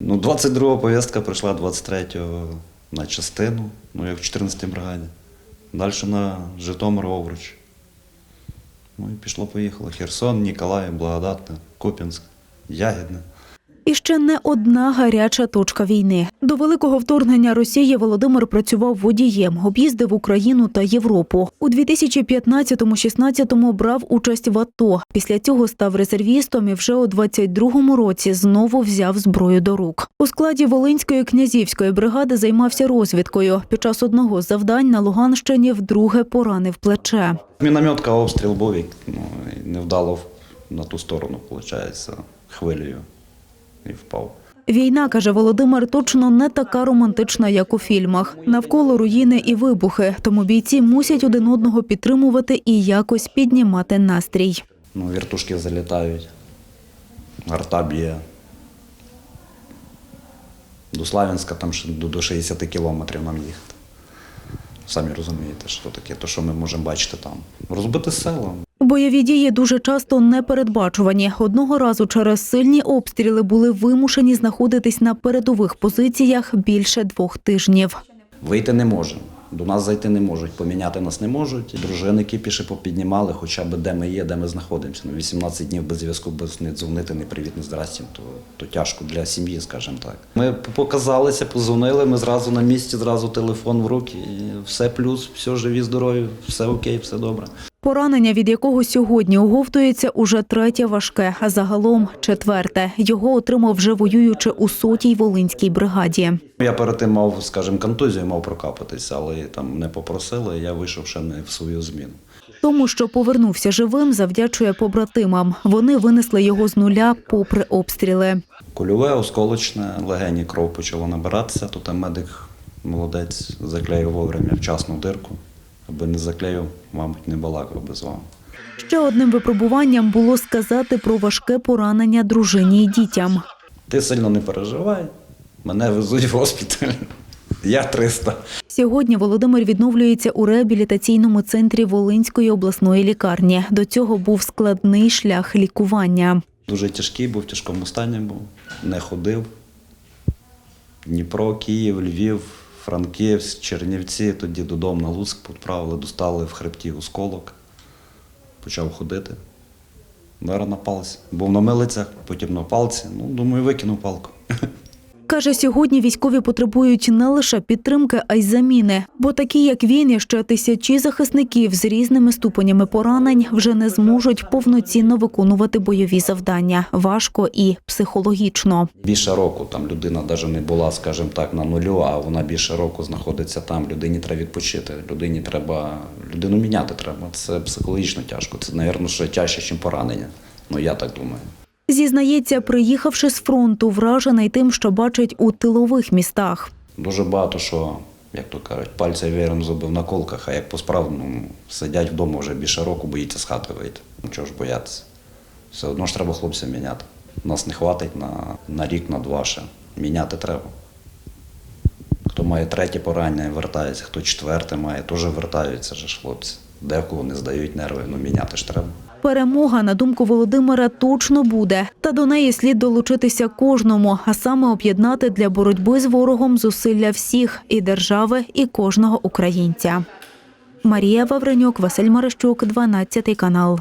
Ну, 22 повістка прийшла 23-го на частину, ну як в 14-й бригаді. Далі на Житомир Овруч. Ну і пішло-поїхало. Херсон, Ніколаїв, Благодатне, Купінськ, Ягідне. І ще не одна гаряча точка війни. До великого вторгнення Росії Володимир працював водієм, об'їздив Україну та Європу. У 2015-16 брав участь в АТО. Після цього став резервістом і вже у 22-му році знову взяв зброю до рук. У складі Волинської князівської бригади займався розвідкою. Під час одного з завдань на Луганщині вдруге поранив плече. Мінометка обстріл був, ну, невдало на ту сторону, виходить, хвилею і впав. Війна, каже Володимир, точно не така романтична, як у фільмах. Навколо руїни і вибухи, тому бійці мусять один одного підтримувати і якось піднімати настрій. Ну, вертушки залітають, арта б'є. До Славянська там ще до до 60 кілометрів нам їхати. Самі розумієте, що таке, то, що ми можемо бачити там. Розбите село. Бойові дії дуже часто непередбачувані. Одного разу через сильні обстріли були вимушені знаходитись на передових позиціях більше двох тижнів. Вийти не можемо. До нас зайти не можуть, поміняти нас не можуть. Дружини кіпіші попіднімали, хоча б де ми є, де ми знаходимося. Ну, 18 днів без зв'язку, без не дзвонити, не привіт, не здрасті, то, то тяжко для сім'ї, скажімо так. Ми показалися, позвонили, ми зразу на місці, зразу телефон в руки. І все плюс, все живі, здорові, все окей, все добре. Поранення, від якого сьогодні оговтується, уже третє важке, а загалом четверте. Його отримав вже воюючи у сотій волинській бригаді. Я перед тим мав, скажімо, контузію, мав прокапатися, але там не попросили, я вийшов ще не в свою зміну. Тому, що повернувся живим, завдячує побратимам. Вони винесли його з нуля попри обстріли. Кульове, осколочне, легені кров почала набиратися, там медик молодець заклеїв вовремя вчасну дирку. Аби не заклеїв, мабуть, не балакав би з вами. Ще одним випробуванням було сказати про важке поранення дружині й дітям. Ти сильно не переживай, мене везуть в госпіталь. Я 300. Сьогодні Володимир відновлюється у реабілітаційному центрі Волинської обласної лікарні. До цього був складний шлях лікування. Дуже тяжкий був, в тяжкому стані був, не ходив. Дніпро, Київ, Львів, Франківськ, Чернівці, тоді додому на Луцьк відправили, достали в хребті осколок. Почав ходити. Вера на палці. Був на милицях, потім на палці. Ну, думаю, викинув палку. Каже, сьогодні військові потребують не лише підтримки, а й заміни. Бо такі, як він, і ще тисячі захисників з різними ступенями поранень вже не зможуть повноцінно виконувати бойові завдання. Важко і психологічно. Більше року там людина навіть не була, скажімо так, на нулю, а вона більше року знаходиться там. Людині треба відпочити. Людині треба людину міняти треба. Це психологічно тяжко. Це, мабуть, ще тяжче, ніж поранення. Ну я так думаю. Зізнається, приїхавши з фронту, вражений тим, що бачить у тилових містах. Дуже багато що, як то кажуть, пальця віром зубив на колках, а як по-справному сидять вдома вже більше року, боїться з хати вийти. Ну чого ж боятися? Все одно ж треба хлопцям міняти. Нас не хватить на, на рік, на два ще. Міняти треба. Хто має третє поранення, вертається, хто четверте має, теж вертаються ж хлопці. Декого не здають нерви, ну міняти ж треба. Перемога, на думку Володимира, точно буде. Та до неї слід долучитися кожному, а саме об'єднати для боротьби з ворогом зусилля всіх і держави, і кожного українця. Марія Вавренюк, Василь Марищук, 12 канал.